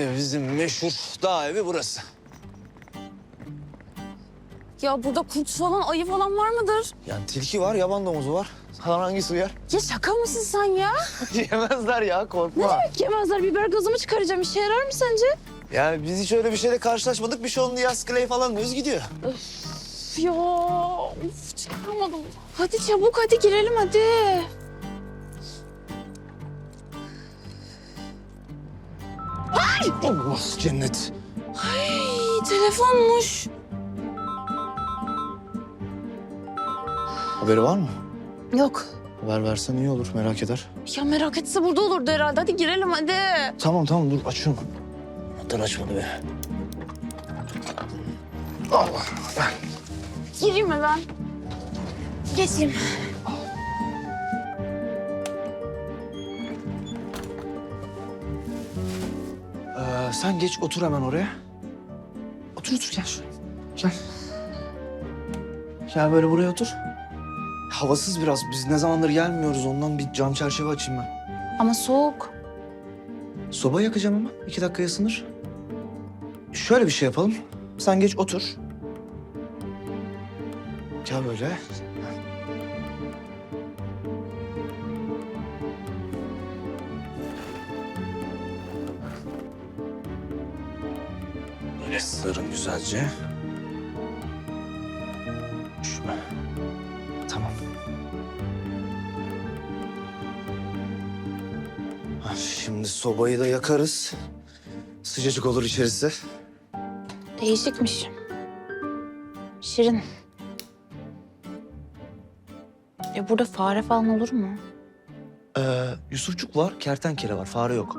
İşte bizim meşhur dağ evi burası. Ya burada kurt falan, ayı falan var mıdır? Yani tilki var, yaban domuzu var. Sana hangisi uyar? Ya şaka mısın sen ya? Yemezler ya korkma. Yemezler biber gazımı çıkaracağım. İşe yarar mı sence? Yani biz hiç öyle bir şeyle karşılaşmadık. Bir şey oldu yaz clay falan düz gidiyor. Üf ya, of çıkaramadım. Hadi çabuk hadi girelim hadi. Allah cennet. Ay telefonmuş. Haberi var mı? Yok. Haber versen iyi olur merak eder. Ya merak etse burada olurdu herhalde. Hadi girelim hadi. Tamam tamam dur açıyorum. Hatta açmadı be. Allah ben. Gireyim mi ben? Geçeyim. Ee, sen geç otur hemen oraya. Otur otur gel şuraya. Gel. Gel böyle buraya otur. Havasız biraz. Biz ne zamandır gelmiyoruz. Ondan bir cam çerçeve açayım ben. Ama soğuk. Soba yakacağım ama. iki dakika ısınır. Şöyle bir şey yapalım. Sen geç otur. Gel böyle. Böyle sığırın güzelce. Şuna. Tamam. Şimdi sobayı da yakarız. Sıcacık olur içerisi. Değişikmiş. Şirin. Ya burada fare falan olur mu? Ee, Yusufçuk var, kertenkele var, fare yok.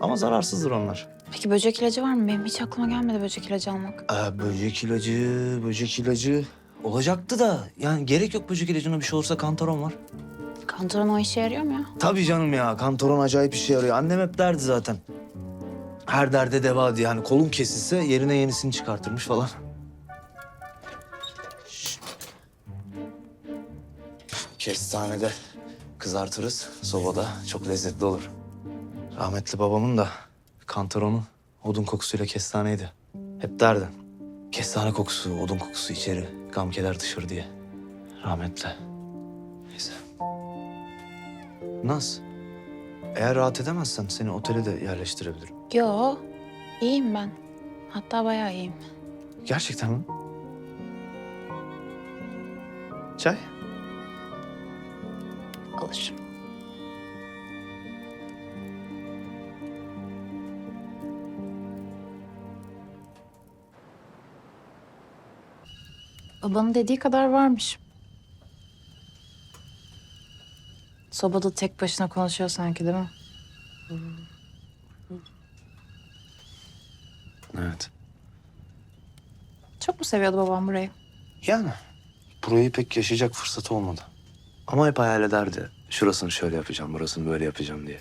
Ama zararsızdır onlar. Peki böcek ilacı var mı? Benim hiç aklıma gelmedi böcek ilacı almak. Ee, böcek ilacı, böcek ilacı olacaktı da yani gerek yok böcek ilacına bir şey olursa kantaron var. Kantaron o işe yarıyor mu ya? Tabii canım ya kantaron acayip işe yarıyor. Annem hep derdi zaten. Her derde deva diye hani kolun kesilse yerine yenisini çıkartırmış falan. Şşt. Kestanede kızartırız sobada. Çok lezzetli olur. Rahmetli babamın da kantaronu odun kokusuyla kestaneydi. Hep derdi. Kestane kokusu, odun kokusu içeri, gam keder dışarı diye. Rahmetli. Neyse. Naz, eğer rahat edemezsen seni otele de yerleştirebilirim. Yo, iyiyim ben. Hatta bayağı iyiyim. Gerçekten mi? Çay? Alır. Babanın dediği kadar varmış. Sobada tek başına konuşuyor sanki değil mi? Evet. Çok mu seviyordu babam burayı? Yani burayı pek yaşayacak fırsatı olmadı. Ama hep hayal ederdi. Şurasını şöyle yapacağım, burasını böyle yapacağım diye.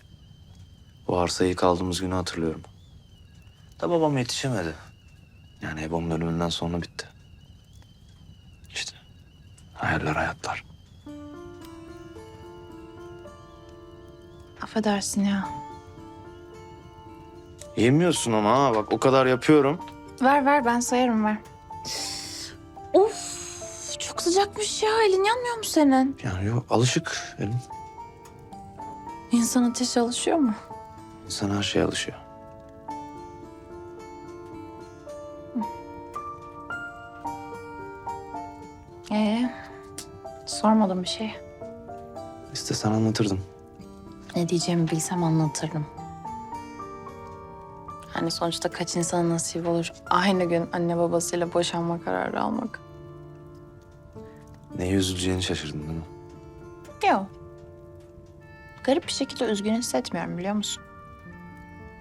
O arsayı kaldığımız günü hatırlıyorum. Da babam yetişemedi. Yani babamın ölümünden sonra bitti. Hayaller hayatlar. Affedersin ya. Yemiyorsun ama ha bak o kadar yapıyorum. Ver ver ben sayarım ver. Of çok sıcakmış ya elin yanmıyor mu senin? Yani yok alışık elim. İnsan ateşe alışıyor mu? İnsan her şeye alışıyor. Ee, sormadım bir şey. İstesen anlatırdım. Ne diyeceğimi bilsem anlatırdım. Hani sonuçta kaç insana nasip olur aynı gün anne babasıyla boşanma kararı almak. Neye üzüleceğini şaşırdın değil mi? Yok. Garip bir şekilde üzgün hissetmiyorum biliyor musun?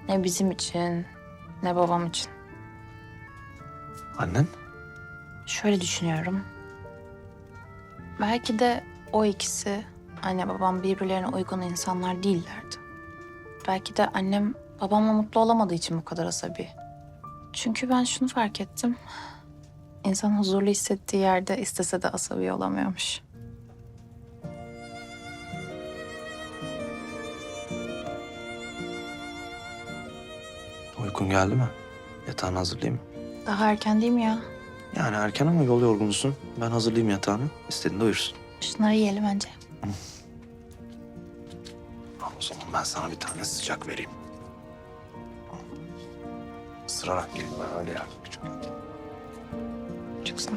Ne bizim için, ne babam için. Annen? Şöyle düşünüyorum. Belki de o ikisi anne babam birbirlerine uygun insanlar değillerdi. Belki de annem babamla mutlu olamadığı için bu kadar asabi. Çünkü ben şunu fark ettim. İnsan huzurlu hissettiği yerde istese de asabi olamıyormuş. Uykun geldi mi? Yatağını hazırlayayım mı? Daha erken değil mi ya? Yani erken ama yol yorgunusun. Ben hazırlayayım yatağını. İstediğinde uyursun. Şunları yiyelim önce. Al o zaman ben sana bir tane sıcak vereyim. Isırarak yiyin ben öyle yardımcı olayım. Çok sağ ol.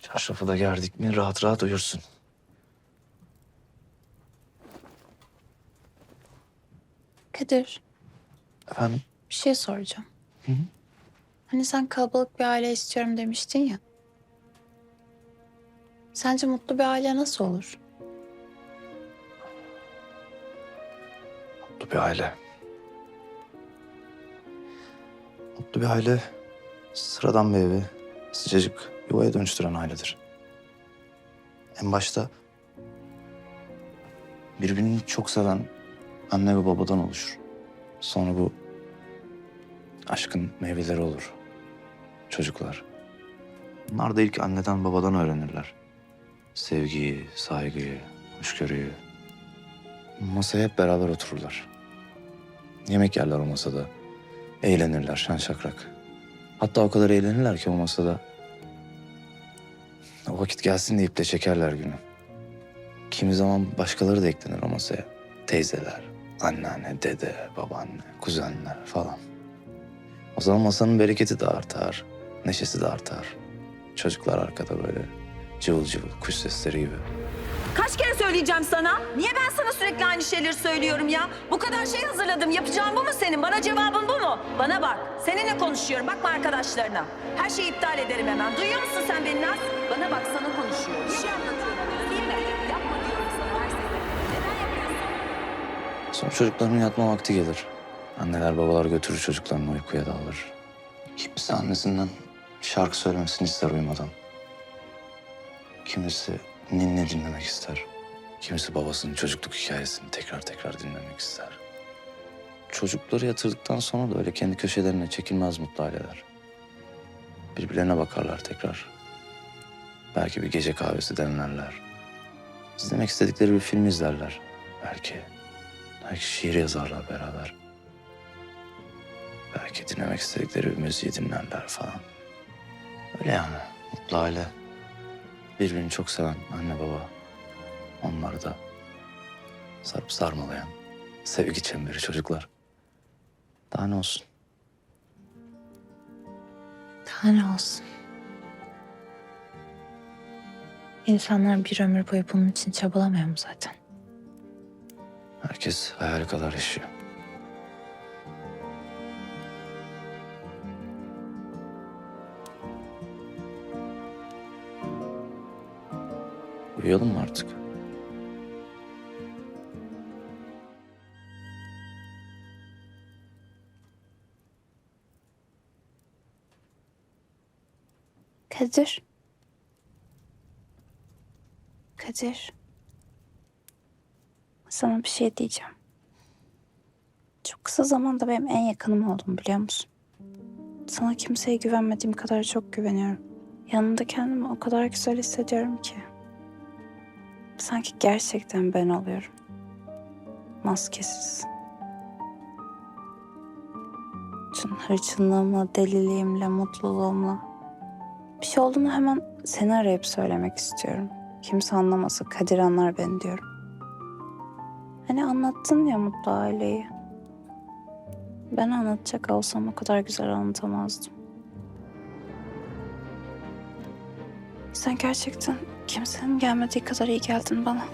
Çarşafı da gerdik mi rahat rahat uyursun. Kadir, Efendim? bir şey soracağım. Hı hı. Hani sen kalabalık bir aile istiyorum demiştin ya. Sence mutlu bir aile nasıl olur? Mutlu bir aile. Mutlu bir aile sıradan bir evi sıcacık yuvaya dönüştüren ailedir. En başta birbirini çok seven anne ve babadan oluşur. Sonra bu aşkın meyveleri olur. Çocuklar. Bunlar da ilk anneden babadan öğrenirler. Sevgiyi, saygıyı, hoşgörüyü, Masaya hep beraber otururlar. Yemek yerler o masada. Eğlenirler şen şakrak. Hatta o kadar eğlenirler ki o masada. O vakit gelsin deyip de çekerler günü. Kimi zaman başkaları da eklenir o masaya. Teyzeler, anneanne, dede, babaanne, kuzenler falan. O zaman masanın bereketi de artar, neşesi de artar. Çocuklar arkada böyle cıvıl cıvıl kuş sesleri gibi. Kaç kere söyleyeceğim sana? Niye ben sana sürekli aynı şeyleri söylüyorum ya? Bu kadar şey hazırladım. Yapacağım bu mu senin? Bana cevabın bu mu? Bana bak. Seninle konuşuyorum. Bakma arkadaşlarına. Her şeyi iptal ederim hemen. Duyuyor musun sen beni Naz? Bana bak sana konuşuyorum. Bir şey anlatıyorum. Sonra çocukların yatma vakti gelir. Anneler babalar götürür çocuklarını uykuya dalır. Kimisi annesinden şarkı söylemesini ister uyumadan. Kimisi ninni dinlemek ister. Kimisi babasının çocukluk hikayesini tekrar tekrar dinlemek ister. Çocukları yatırdıktan sonra da öyle kendi köşelerine çekilmez mutlu aileler. Birbirlerine bakarlar tekrar. Belki bir gece kahvesi demlerler. İzlemek istedikleri bir film izlerler. Belki Belki şiir yazarlar beraber. Belki dinlemek istedikleri bir müziği dinlerler falan. Öyle yani. Mutlu aile. Birbirini çok seven anne baba. Onları da sarıp sarmalayan sevgi çemberi çocuklar. Daha ne olsun? Daha ne olsun? İnsanlar bir ömür boyu bunun için çabalamıyor mu zaten? Herkes hayal kadar yaşıyor. Uyuyalım mı artık? Kadir. Kadir. Sana bir şey diyeceğim. Çok kısa zamanda benim en yakınım oldun biliyor musun? Sana kimseye güvenmediğim kadar çok güveniyorum. Yanında kendimi o kadar güzel hissediyorum ki. Sanki gerçekten ben oluyorum. Maskesiz. Tüm hırçınlığımla, deliliğimle, mutluluğumla. Bir şey olduğunu hemen seni arayıp söylemek istiyorum. Kimse anlamasa Kadir anlar beni diyorum. Hani anlattın ya mutlu aileyi. Ben anlatacak olsam o kadar güzel anlatamazdım. Sen gerçekten kimsenin gelmediği kadar iyi geldin bana.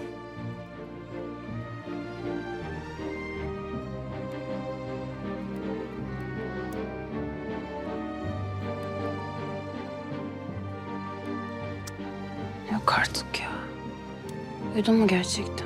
Yok artık ya. Uyudun mu gerçekten?